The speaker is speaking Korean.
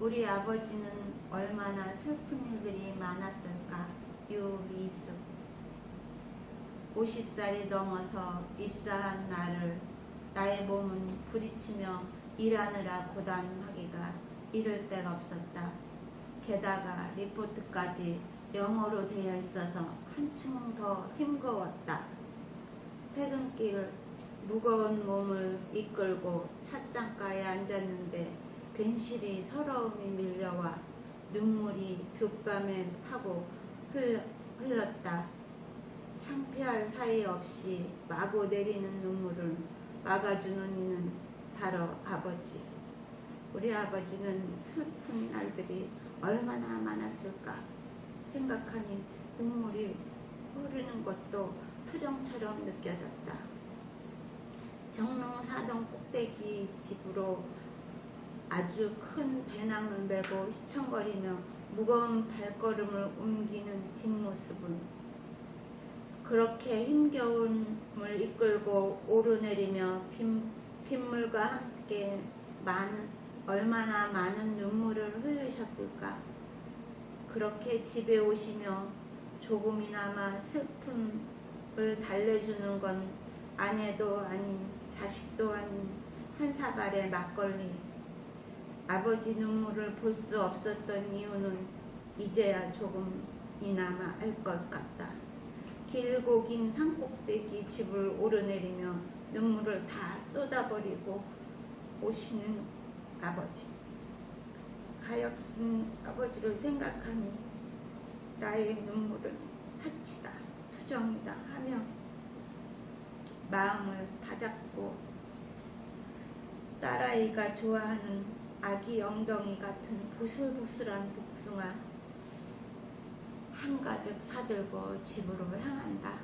우리 아버지는 얼마나 슬픈 일들이 많았을까. 유미숙. 50살이 넘어서 입사한 나를 나의 몸은 부딪히며 일하느라 고단하기가 이를 데가 없었다. 게다가 리포트까지 영어로 되어 있어서 한층 더 힘겨웠다. 퇴근길 무거운 몸을 이끌고 찻장가에 앉았는데 괜시리 서러움이 밀려와 눈물이 뒷밤에 타고 흘렀다. 창피할 사이 없이 마구 내리는 눈물을 막아주는 이는 바로 아버지. 우리 아버지는 슬픈 날들이 얼마나 많았을까 생각하니 눈물이 흐르는 것도 투정처럼 느껴졌다. 정릉사동 꼭대기 집으로 아주 큰 배낭을 메고 휘청거리며 무거운 발걸음을 옮기는 뒷모습은 그렇게 힘겨움을 이끌고 오르내리며 빗, 빗물과 함께 많은, 얼마나 많은 눈물을 흘리셨을까. 그렇게 집에 오시며 조금이나마 슬픔을 달래주는 건 아내도 아닌 자식도 아닌 한 사발의 막걸리. 아버지 눈물을 볼 수 없었던 이유는 이제야 조금이나마 알 것 같다. 길고 긴 산꼭대기 집을 오르내리며 눈물을 다 쏟아버리고 오시는 아버지. 가엾은 아버지를 생각하니 나의 눈물은 사치다, 투정이다 하며 마음을 다잡고 딸아이가 좋아하는 아기 엉덩이 같은 보슬보슬한 복숭아 한가득 사들고 집으로 향한다.